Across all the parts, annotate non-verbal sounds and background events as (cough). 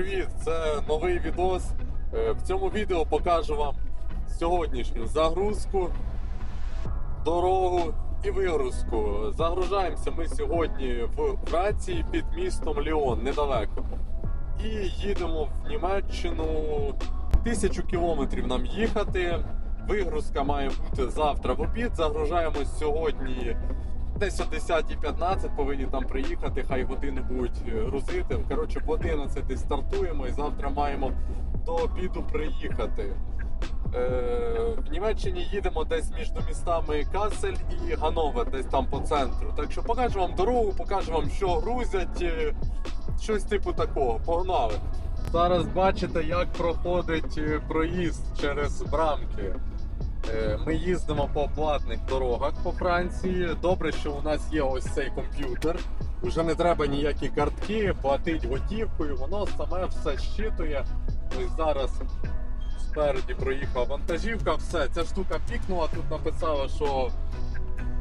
привіт! Це новий відос. Е, В цьому відео покажу вам сьогоднішню загрузку, дорогу і вигрузку. Загружаємося ми сьогодні в Франції під містом Ліон, недалеко. І їдемо в Німеччину. Тисячу кілометрів нам їхати. Вигрузка має бути завтра в обід. Загружаємось сьогодні десь о 10.15 повинні там приїхати, хай години будуть е, грузити. Коротше, в 11 стартуємо і завтра маємо до обіду приїхати. Е, в Німеччині їдемо десь між містами Касель і Гановер, десь там по центру. Так що покажу вам дорогу, покажу вам, що грузять, е, щось типу такого. Погнали! Зараз бачите, як проходить е, проїзд через брамки. Е, Ми їздимо по платних дорогах по Франції. Добре, що у нас є ось цей комп'ютер. Уже не треба ніякі картки, платить готівкою, воно саме все щитує. Ось зараз спереді проїхала вантажівка, все, ця штука пікнула, тут написала, що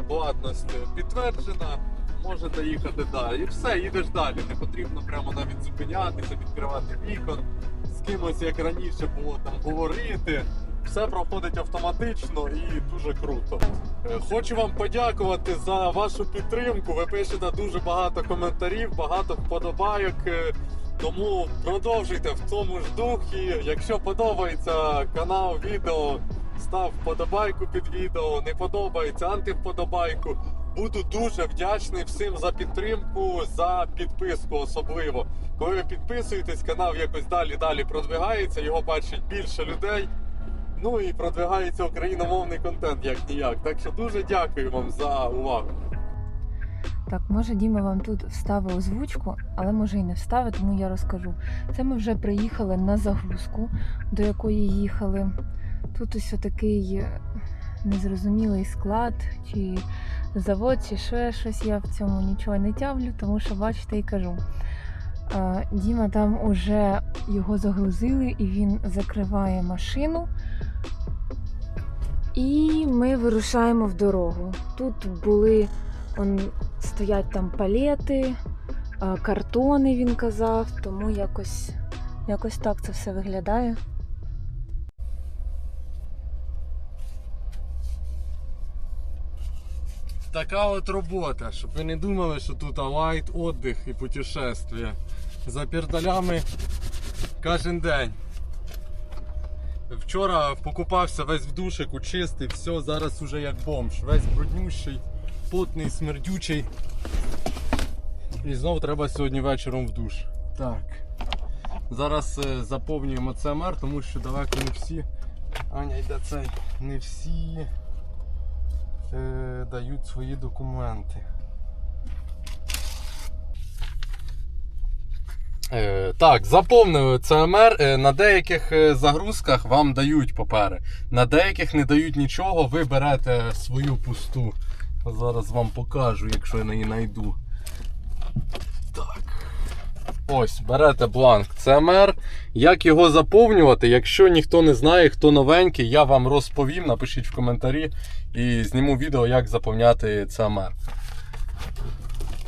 платність підтверджена, можете їхати далі. І все, їдеш далі. Не потрібно прямо навіть зупинятися, відкривати вікон, з кимось, як раніше було там говорити. Все проходить автоматично і дуже круто. Е, Хочу вам подякувати за вашу підтримку. Ви пишете дуже багато коментарів, багато вподобайок. Е, Тому продовжуйте в тому ж духі. Якщо подобається канал, відео, став вподобайку під відео. Не подобається антивподобайку. Буду дуже вдячний всім за підтримку, за підписку особливо. Коли ви підписуєтесь, канал якось далі далі продвигається, його бачить більше людей. Ну і продвигається україномовний контент як ніяк. Так що дуже дякую вам за увагу. Так, може Діма вам тут вставив озвучку, але може і не вставить, тому я розкажу. Це ми вже приїхали на загрузку, до якої їхали. Тут ось такий е, незрозумілий склад, чи завод, чи ще щось. Я в цьому нічого не тявлю, тому що бачите і кажу. Е, Діма там уже його загрузили, і він закриває машину. І ми вирушаємо в дорогу. Тут були он, стоять там палети, картони, він казав, тому якось, якось так це все виглядає. Така от робота, щоб ви не думали, що тут лайт, отдих і путешествие. За пердалями кожен день. Вчора покупався весь в душику, чистий, все, зараз уже як бомж. Весь бруднющий, потний, смердючий. І знову треба сьогодні вечором в душ. Так. Зараз е, заповнюємо ЦМР, тому що далеко не всі. Аня йде цей. Не всі е, дають свої документи. Так, заповнили ЦМР. Е, на деяких е, загрузках вам дають папери. На деяких не дають нічого, ви берете свою пусту. Зараз вам покажу, якщо я її знайду. Так. Ось, берете бланк ЦМР. Як його заповнювати? Якщо ніхто не знає, хто новенький, я вам розповім. Напишіть в коментарі і зніму відео, як заповняти ЦМР.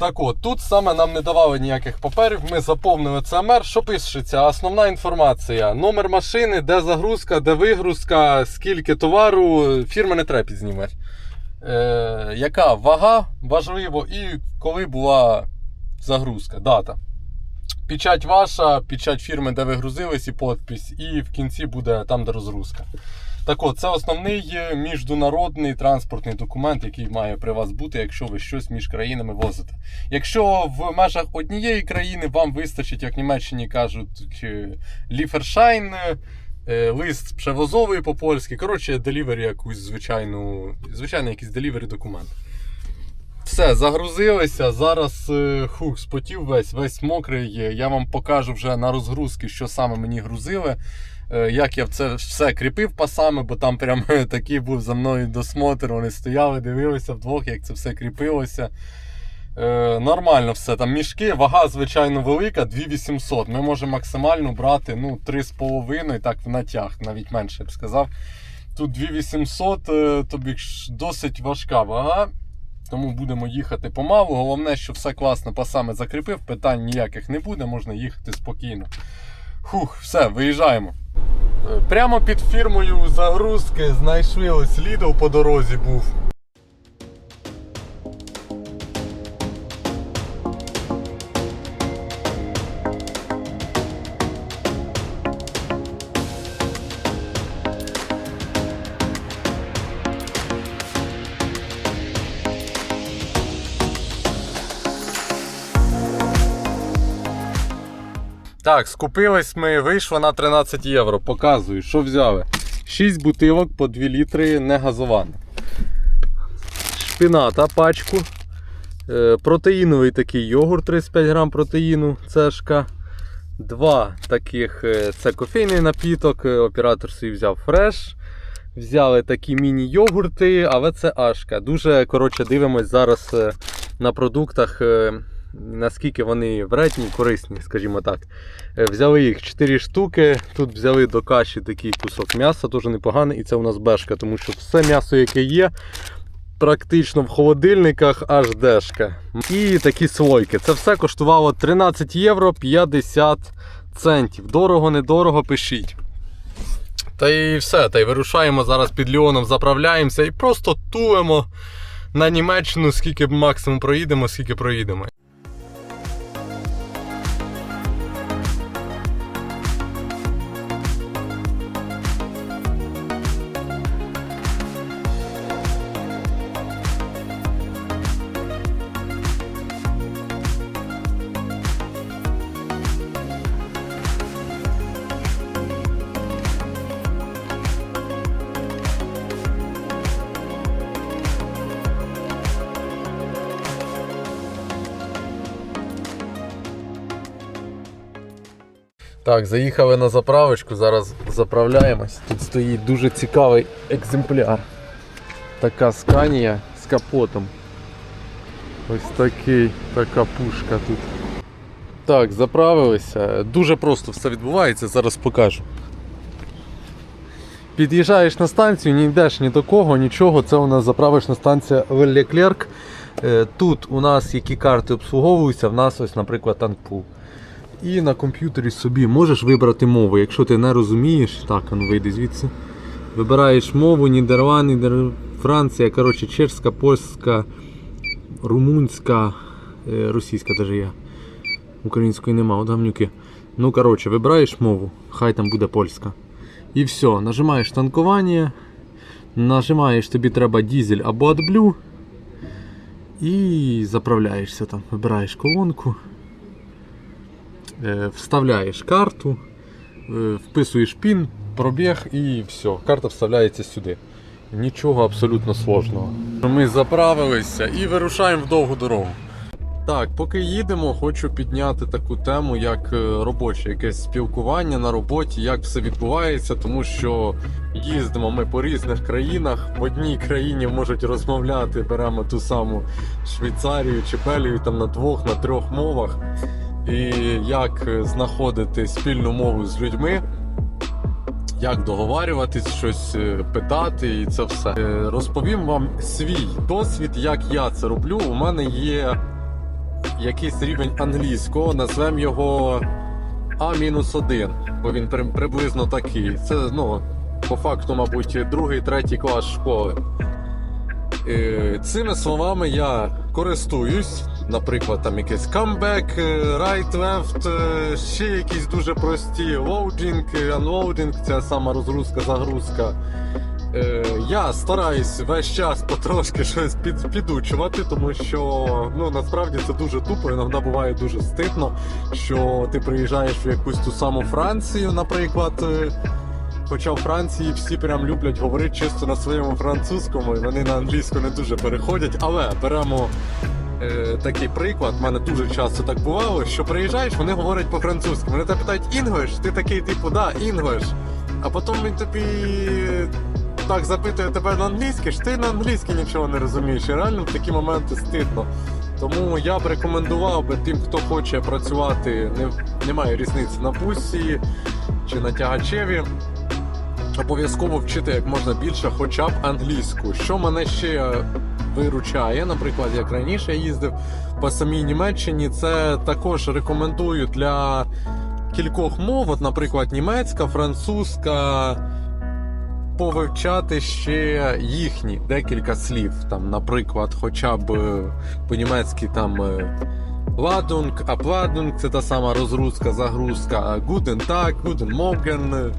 Так от, тут саме нам не давали ніяких паперів, ми заповнили ЦМР. Що пишеться? Основна інформація: номер машини, де загрузка, де вигрузка, скільки товару, фірма не треба підзнімати. Е, яка вага важливо і коли була загрузка, дата. Печать ваша, печать фірми, де ви грузились, і подпись, і в кінці буде там, де розгрузка. Так от, це основний е, міжнародний транспортний документ, який має при вас бути, якщо ви щось між країнами возите. Якщо в межах однієї країни вам вистачить, як в Німеччині кажуть, ліфершайн, е, лист przewозовий по-польськи, коротше, делівері якусь звичайну, звичайний якийсь делівері документ. Все, загрузилися. Зараз е, хух, спотів весь, весь мокрий. Я вам покажу вже на розгрузки, що саме мені грузили. Е, Як я це все кріпив пасами, бо там прям такий був за мною досмотр. Вони стояли, дивилися вдвох, як це все кріпилося. Е, нормально все. Там мішки, вага, звичайно, велика, 2800. Ми можемо максимально брати ну, 3,5 так в натяг, навіть менше я б сказав. Тут 2800, е, тобі досить важка вага. Тому будемо їхати помалу. Головне, що все класно пасами закріпив, питань ніяких не буде, можна їхати спокійно. Хух, все, виїжджаємо. Прямо під фірмою загрузки знайшли ось Lidl по дорозі був. Так, скупились ми, вийшло на 13 євро. Показую, що взяли. 6 бутилок по 2 літри негазоване. Шпината пачку. Е, Протеїновий такий йогурт 35 грам протеїну, цешка. Два таких е, це кофейний напіток. е, Оператор собі взяв фреш. Взяли такі міні-йогурти, але це ашка. Дуже коротше дивимось зараз на продуктах. Наскільки вони вредні, корисні, скажімо так. Е, Взяли їх 4 штуки. Тут взяли до каші такий кусок м'яса, теж непоганий. І це у нас бешка, тому що все м'ясо, яке є, практично в холодильниках аж дешка. І такі слойки. Це все коштувало 13 євро 50 центів. Дорого, недорого, пишіть. Та і все, та й вирушаємо зараз під Ліоном, заправляємося і просто тулимо на Німеччину, скільки максимум проїдемо, скільки проїдемо. Так, заїхали на заправочку, зараз заправляємось. Тут стоїть дуже цікавий екземпляр. Така сканія з капотом. Ось такий, така пушка тут. Так, заправилися. Дуже просто все відбувається, зараз покажу. Під'їжджаєш на станцію, не йдеш ні до кого, нічого. Це у нас заправочна станція Леклерк. Тут у нас які карти обслуговуються, в нас ось, наприклад, Танкпул. І на комп'ютері собі можеш вибрати мову. Якщо ти не розумієш, так, ну вийди звідси. Вибираєш мову, Нідерланди, Нідер- Франція, коротше, чешська, польська, румунська, е, російська даже є. Української нема, от гамнюки. Ну, коротше, вибираєш мову, хай там буде польська. І все, нажимаєш танкування, нажимаєш, тобі треба дізель або AdBlue. І заправляєшся там, вибираєш колонку. Е, вставляєш карту, е, вписуєш пін, пробіг і все. Карта вставляється сюди. Нічого абсолютно сложного. Ми заправилися і вирушаємо в довгу дорогу. Так, поки їдемо, хочу підняти таку тему, як е, робоче якесь спілкування на роботі, як все відбувається, тому що їздимо ми по різних країнах. В одній країні можуть розмовляти, беремо ту саму Швейцарію чи Белію там на двох, на трьох мовах і як е, знаходити спільну мову з людьми, як договарюватись, щось е, питати, і це все. Е, Розповім вам свій досвід, як я це роблю. У мене є якийсь рівень англійського, назвемо його А-1, бо він при- приблизно такий. Це ну, по факту, мабуть, другий, третій клас школи. Цими словами я користуюсь, наприклад, там якийсь камбек, right, left, е, ще якісь дуже прості loading, е, unloading, ця сама розгрузка, загрузка. Е, Я стараюсь весь час потрошки (laughs) щось під, підучувати, тому що ну насправді це дуже тупо, іноді буває дуже стидно, що ти приїжджаєш в якусь ту саму Францію, наприклад. Хоча в Франції всі прям люблять говорити чисто на своєму французькому, і вони на англійську не дуже переходять. Але беремо е, такий приклад. в мене дуже часто так бувало, що приїжджаєш, вони говорять по-французьки. Вони тебе питають English, ти такий, типу, да, English. А потім він тобі так запитує тебе на англійській, що ти на англійській нічого не розумієш. І реально в такі моменти стидно. Тому я б рекомендував би тим, хто хоче працювати, не, немає різниці на бусі чи на тягачеві. Обов'язково вчити як можна більше, хоча б англійську. Що мене ще виручає, наприклад, як раніше я їздив по самій Німеччині, це також рекомендую для кількох мов, от, наприклад, німецька, французька, повивчати ще їхні декілька слів. Там, наприклад, хоча б е, по-німецьки там. е, Ладунг, апладунг, це та сама розгрузка, загрузка, Гуден так, Гуден Моген,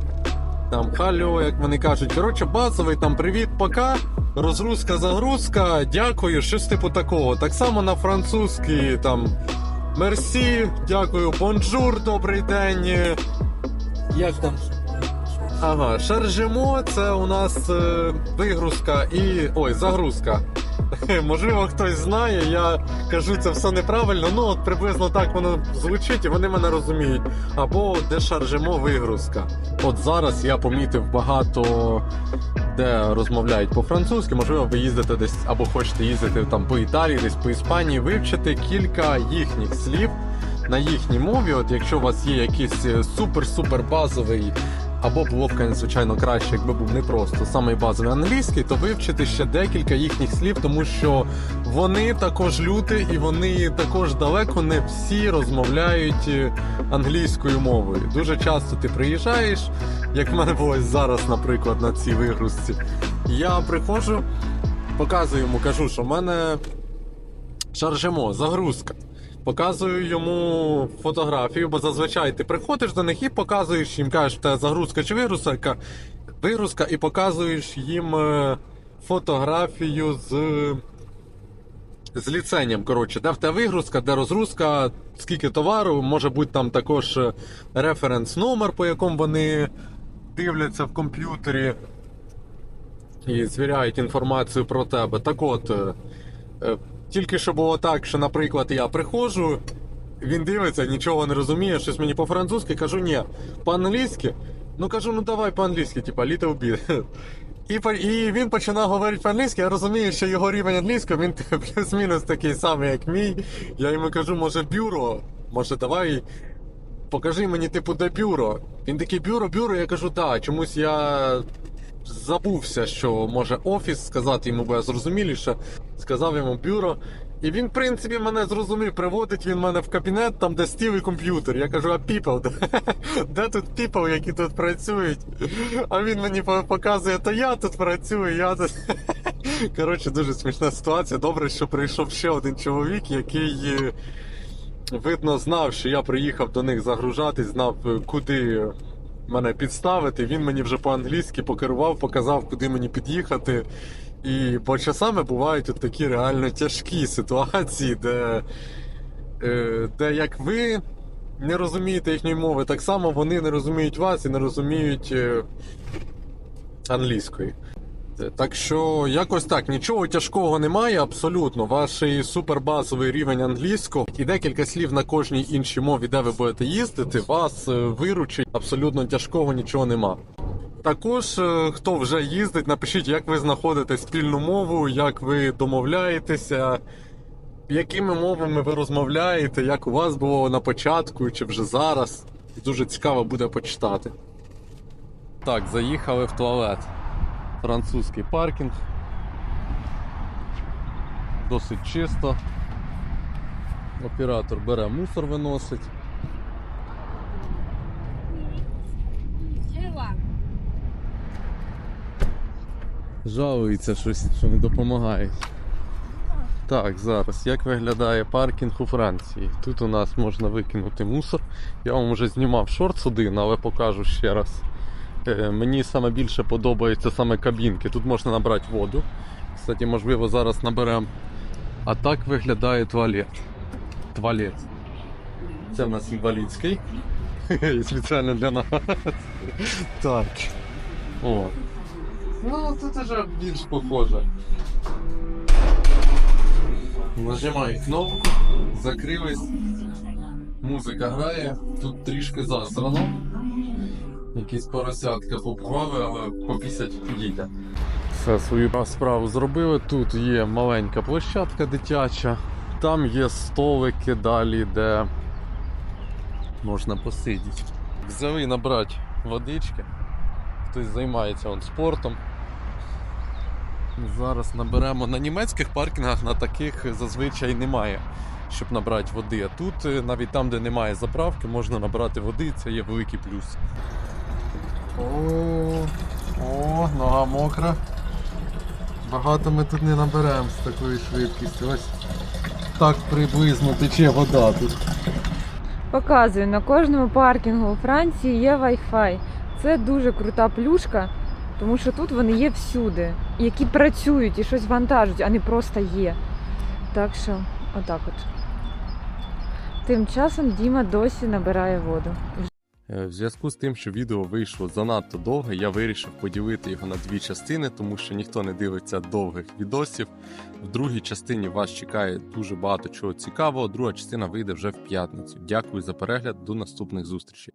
там Хальо, як вони кажуть. Коротше, базовий там привіт, пока, розгрузка, загрузка, дякую, щось типу такого. Так само на французький там мерсі, дякую, бонжур, добрий день. Як там? Ага, шаржимо, це у нас е, вигрузка і. ой, загрузка. (laughs) Можливо, хтось знає, я кажу це все неправильно, ну от приблизно так воно звучить і вони мене розуміють. Або дешаржимо вигрузка. От зараз я помітив багато де розмовляють по-французьки, можливо, ви їздите десь або хочете їздити там по Італії, десь по Іспанії, вивчити кілька їхніх слів на їхній мові. От якщо у вас є якийсь е, супер-супер базовий. Або б, звичайно, краще, якби був не просто самий базовий англійський, то вивчити ще декілька їхніх слів, тому що вони також люди і вони також далеко не всі розмовляють е, англійською мовою. Дуже часто ти приїжджаєш, як в мене було зараз, наприклад, на цій вигрузці. Я приходжу, показую йому, кажу, що в мене шаржемо, загрузка. Показую йому фотографію, бо зазвичай ти приходиш до них і показуєш їм, кажеш, в загрузка чи вигрузка, вигрузка, і показуєш їм е, фотографію з, з ліценням. Коротше, де в тебе вигрузка, де розгрузка, скільки товару, може бути там також е, референс номер, по якому вони дивляться в комп'ютері і звіряють інформацію про тебе. Так от. Тільки що було так, що, наприклад, я приходжу, він дивиться, нічого не розуміє, щось мені по-французьки, кажу, ні, по-англійськи. Ну кажу, ну давай по-англійськи, типа little bit. І, і він починає говорити по-англійськи, я розумію, що його рівень англійського, він (laughs) плюс-мінус такий самий, як мій. Я йому кажу, може, бюро, може, давай. Покажи мені, типу, де бюро. Він такий бюро, бюро, я кажу, так, чомусь я забувся, що може офіс сказати йому, бо я зрозуміліше. Сказав йому бюро. І він, в принципі, мене зрозумів. Приводить він мене в кабінет, там, де стіл і комп'ютер. Я кажу, а people? Де, (laughs) тут people, які тут працюють? А він мені показує, то я тут працюю, я тут. (laughs) Коротше, дуже смішна ситуація. Добре, що прийшов ще один чоловік, який. е, Видно, знав, що я приїхав до них загружатись, знав, е, куди мене підставити. Він мені вже по-англійськи покерував, показав, куди мені під'їхати. І по часами бувають от такі реально тяжкі ситуації, де, е, де як ви не розумієте їхньої мови, так само вони не розуміють вас і не розуміють е, англійської. Е, Так що якось так, нічого тяжкого немає, абсолютно. Ваш супербазовий рівень англійського і декілька слів на кожній іншій мові, де ви будете їздити, вас е, виручить. Абсолютно тяжкого нічого нема. Також, е, хто вже їздить, напишіть, як ви знаходите спільну мову, як ви домовляєтеся, якими мовами ви розмовляєте, як у вас було на початку чи вже зараз. Дуже цікаво буде почитати. Так, заїхали в туалет. Французький паркінг. Досить чисто. Оператор бере мусор виносить. Жалується щось, що не допомагають. Так, зараз, як виглядає паркінг у Франції? Тут у нас можна викинути мусор. Я вам вже знімав шорт один, але покажу ще раз. Е, Мені саме більше подобаються саме кабінки. Тут можна набрати воду. Кстати, можливо, зараз наберемо. А так виглядає туалет. Туалет. Це в нас інвалідський. (laughs) Спеціально для нас. Так. О. Ну, тут вже більш похоже. Нажимаю кнопку, закрилась. Музика грає, тут трішки засрано. Якісь поросятка побували, але попісять їде. Все, свою справу зробили. Тут є маленька площадка дитяча, там є столики далі, де можна посидіти. Взяли набрати водички. Хтось займається он, спортом. Зараз наберемо на німецьких паркінгах на таких зазвичай немає. щоб набрати води. А тут е, навіть там, де немає заправки, можна набрати води. Це є великий плюс. О, о, нога мокра. Багато ми тут не наберемо з такою швидкістю. Ось так приблизно тече вода тут. Показую, на кожному паркінгу у Франції є Wi-Fi. Це дуже крута плюшка, тому що тут вони є всюди, які працюють і щось вантажать, а не просто є. Так що, отак от. Тим часом Діма досі набирає воду. Е, В зв'язку з тим, що відео вийшло занадто довге, я вирішив поділити його на дві частини, тому що ніхто не дивиться довгих відосів. В другій частині вас чекає дуже багато чого цікавого. Друга частина вийде вже в п'ятницю. Дякую за перегляд. До наступних зустрічей.